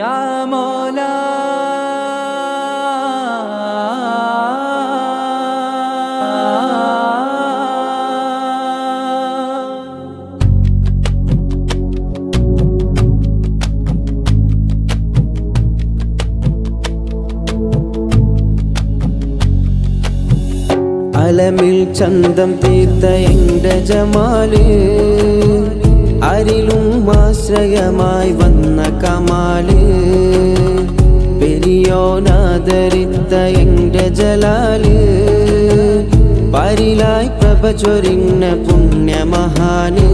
يا مولاي അലമിൽ ചന്തം തീർത്ത എന്റെ ജമാല് അരിലും ആശ്രയമായി വന്ന കമാൽ. പെരിയോനാദരിത്ത എന്റെ ജലാൽ. പരിലായി പ്രഭ ചൊരിഞ്ഞ പുണ്യമഹാന്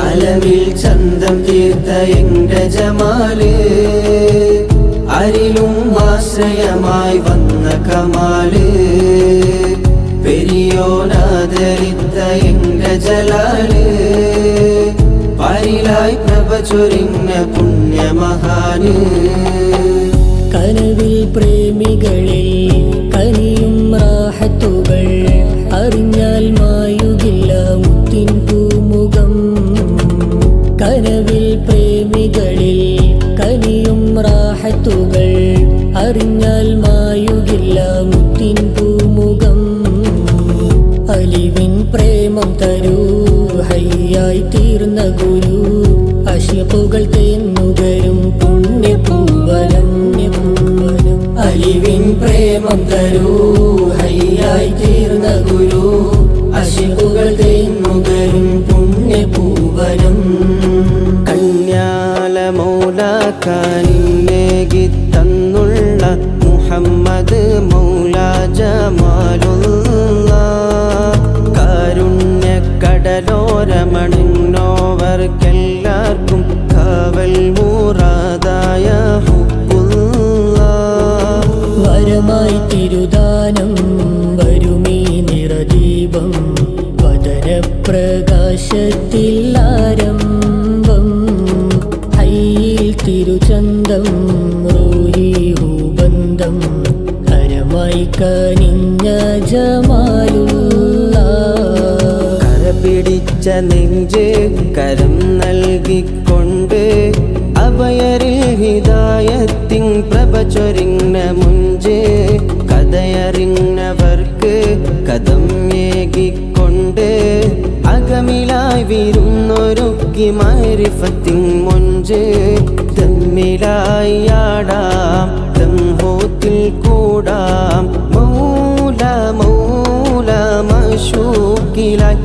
അലവിൽ ചന്തം തീർത്ത എന്റെ ജമാൽ. അരിലും ആശ്രയമായി വന്ന കമാൽ. പെരിയോനാദരിത്ത എന്റെ ജലാൽ. പരിലായി പ്രഭ ചൊരിഞ്ഞ പുണ്യമഹാന്. കനവിൽ പ്രേമികളിൽ കനിയും റാഹത്തുകൾ അറിഞ്ഞാൽ മായുകില്ല മുത്തിൻ പൂമുഖം. കനവിൽ പ്രേമികളിൽ കനിയും റാഹത്തുകൾ അറിഞ്ഞാൽ മായുകില്ല അഷിപ്പുകൾ തേന്നുകരും പുണ്യപൂവനം അലിവിൻ പ്രേമം തരൂ ഹയ്യായി തീർന്ന ഗുരു. അഷിപ്പുകൾ തേന്നുകരും പുണ്യപൂവനം കണ്യാല മൗലാക്കാനിന്നേകി തന്നുള്ള മുഹമ്മദ് വരമായി തിരുദാനം വരുമീ നിറദീപം. വദനപ്രകാശത്തിൽ ആരംഭം. ഹൈയിൽ തിരുചന്തം റൂഹീഹൂബന്ധം കരമായി കനിഞ്ഞ ജമാലു കരപിടിച്ച നെഞ്ച് കരം നൽകിക്കൊണ്ട് അവയരിൽ ഹിതായത്തിൻ പ്രഭ ചൊരിങ്ങ മുഞ്ച് കഥയറിഞ്ഞവർക്ക് കഥം ഏകിക്കൊണ്ട് അകമിലായി വീരുന്നൊരുക്കി മാരിഫത്തിൻ മുഞ്ച്. തമ്മിലായി ആടാം തംഹോത്തിൽ കൂടാം. മൗല മൗല മഷൂക്കിലായി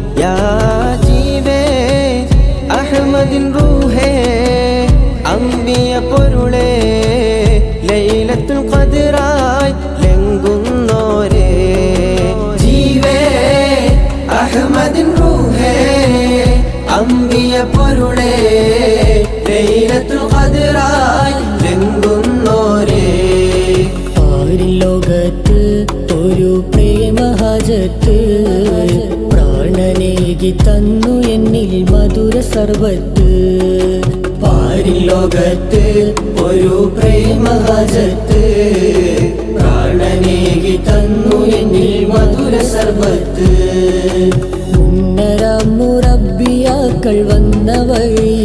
പ്രേമഹാജത്ത് പ്രാണനേകി തന്നു എന്നിൽ മധുര സർവത്ത്. പാരിൽ ലോകത്ത് ഒരു പ്രേമഹാജത്ത് പ്രാണനേകി തന്നു എന്നിൽ മധുര സർവത്ത്. മുന്നരാം മുറബിയാക്കൾ വന്ന വഴിയിൽ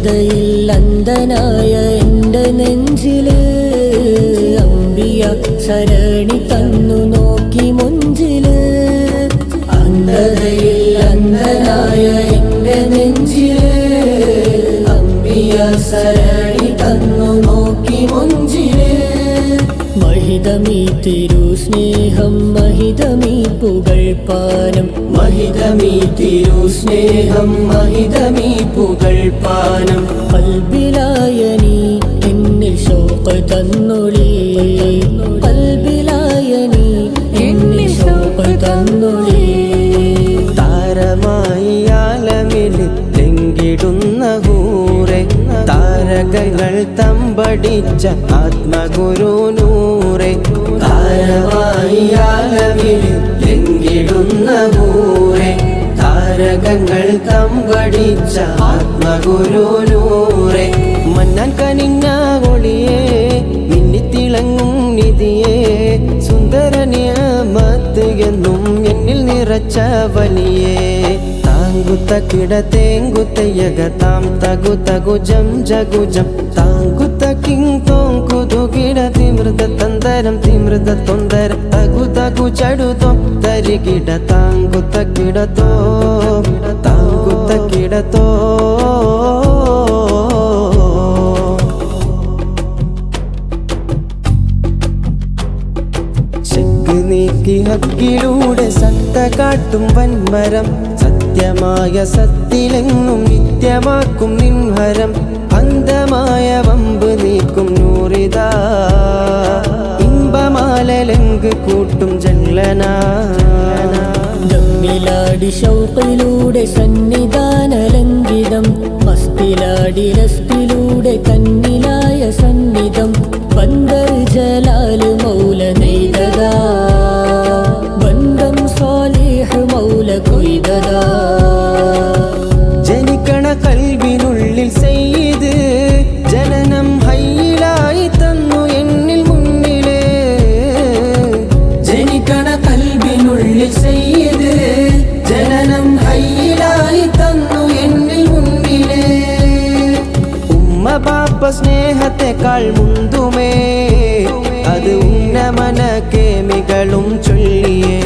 അന്ധതയിൽ അന്ധനായ എന്റെ നെഞ്ചിൽ അമ്പിയ സരണി തന്നു നോക്കി മുഞ്ചിൽ. അന്ധതയിൽ അന്ധനായ എന്റെ നെഞ്ചിൽ അമ്പിയ സരണി തന്നു നോക്കി മഹിതമീ തിരു സ്നേഹം മഹിതമീ പുകഴ്പാനം മഹിതമീ തിരു സ്നേഹം മഹിതമീ പുകഴ്പാനം പാനം. കൽബിലായ നീ എന്നിൽ ശോക തന്നൊളി. കൽബിലായ നീ എന്നിൽ ശോക തന്നൊളി. താരമായി ആലമിൽ തെങ്കിടുന്ന ഹൂറെ താരകങ്ങൾ തമ്പടിച്ച ആത്മഗുരു താരമായി ആലമിൽ തെങ്കിടുന്ന ഹൂറെ തമ്പടിച്ച ആത്മഗുരുനൂറെ. മന്നാൻ കനിഞ്ഞ ഒളിയേ മിന്നിത്തിളങ്ങും നിധിയേ സുന്ദരനിയമത്ത് എന്നും എന്നിൽ നിറച്ച വലിയേ. താങ്കുത്ത കിട തേങ്കുത്തയ്യക താം തകു തകു ജം താങ്കുത്ത കിങ് കിട തിമൃത തന്തരം തീമൃത തൊന്തര തകു തകു ചടുതോ തരികിട താങ്കുത്ത കിടത്തോ താങ്കുത്ത കിടത്തോ നീക്കി ഹക്കിലൂടെ സത്ത കാട്ടും വൻമരം. സത്യമായ സത്തിലെങ്ങും നിത്യമാക്കും നിൻഹരം അന്ധമായ വമ്പ് നീക്കും നൂറിത. ഇമ്പമാലലങ്ക് കൂട്ടും ജല്ലനാ ദമ്മിലാടി ശൗക്കിലൂടെ സന്നിധാനലംഘിതം. മസ്തിലാടി രസ്തിലൂടെ കന്നിലായ സന്നിധം. പന്തൽ ജലാൽ മൗല സ്നേഹത്തെക്കാൾ മുന്തുമേ. അത് ഉന്നമന കേമികളും ചൊല്ലിയേ.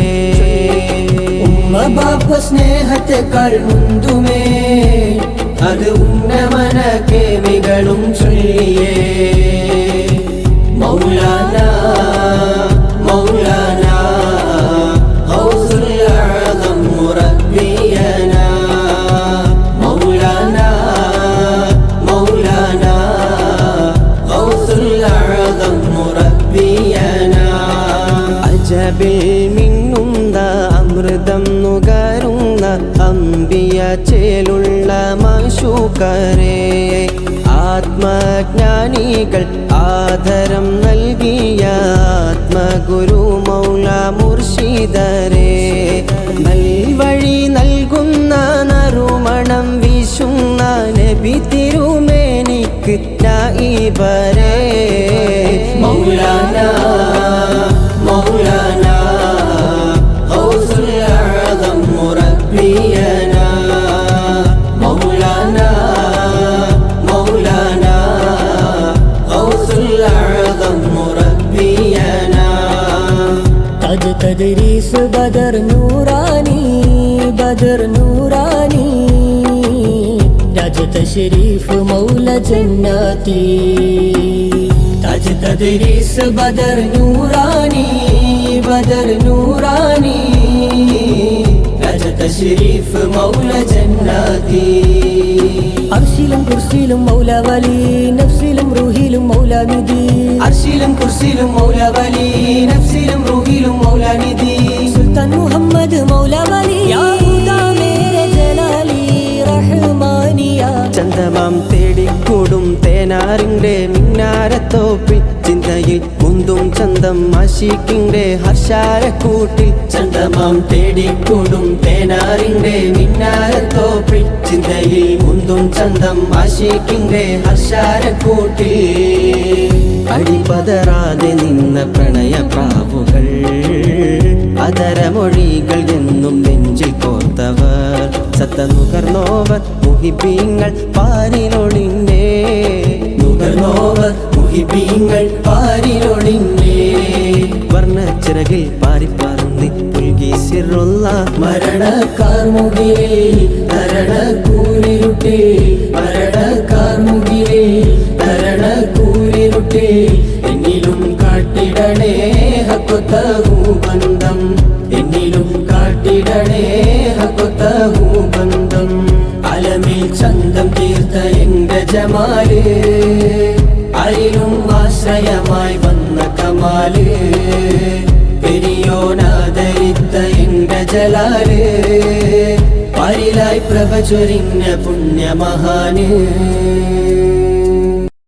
ഉമ്മ ബാപ്പ സ്നേഹത്തെക്കാൾ മുന്തുമേ. അജബിൽ മിന്നുന്ന അമൃതം നുകരുന്ന അമ്പിയ ചേലുള്ള മാശൂക്കാരേ ആത്മജ്ഞാനികൾ ആധരം നൽകിയ ആത്മഗുരു മൗല മുർഷിദരേ. നൽവഴി നൽകുന്ന നറുമണം വീശുന്ന നബി തിരുമേനിക്ക് നായിബരെ. തജ് തദ്രീസ് ബദർ നൂറാനി ബദർ നൂറാനി. രാജ ഷരീഫ് മൗല ജന്നാത്തി. തജ് ബദർ നൂറാനി ബദർ നൂറാനി. രജത ഷരീഫ് മൗല ജന്നാതി അർശിലും കുർശിലും മൗല വലി നഫ്സിലും റൂഹിലും മൗല നിധി അർശിലും കുർശിലും മൗല വലി നഫ്സിലും മൗല നിധി സുൽത്താൻ മുഹമ്മദ് മൗല വലി യാ ഹുദാ മേരെ ജലാലി റഹ്മാനിയ. ചന്ദമാം തേടിക്കൂടും തേനാറിന്റെ മിന്നാരത്തോപ്പിൽ. ചിന്തയിൽ മുന്തും ചന്തം ആശിക്കിന്റെ ഹർഷാരക്കൂട്ടിൽ. ചന്ദമാം തേടിക്കൂടും തേനാറിന്റെ മിന്നാരത്തോപ്പിൽ. ചിന്തയിൽ മുന്തും ചന്തം ആശിക്കിന്റെ ഹർഷാരക്കൂട്ടിൽ. അടിപതറാതെ നിന്ന പ്രണയപ്രാവുകൾ. അതരമൊഴികൾ എന്നും നെഞ്ചിൽ കോർത്തവർ. സത്ത നുകർന്നോവർ മുഹിബീങ്ങൾ പാരിലൊളിന്നേ നുകർന്നോവർ മുഹിബീങ്ങൾ പാരിലൊളിന്നേ വർണച്ചിറകിൽ പാരിപ്പാറുന്നി പുൽകി സിറുള്ള മരണക്കാർ മുകിലിൽ മരണക്കൂലിരുട്ടേ മരണക്കാർ മുകിലിൽ ഹക്കൊത്തഹൂ ബന്ധം എന്നിലും കാട്ടിടണേ ഹക്കൊത്തഹൂ ബന്ധം അലമിൽ ചന്തം തീർത്ത എന്റെ ജമാൽ. അയിലും ആശ്രയമായി വന്ന കമാൽ. പെരിയോനാദരിത്ത എന്റെ ജലാൽ. പരിലായി പ്രഭ ചൊരിഞ്ഞ പുണ്യമഹാന്.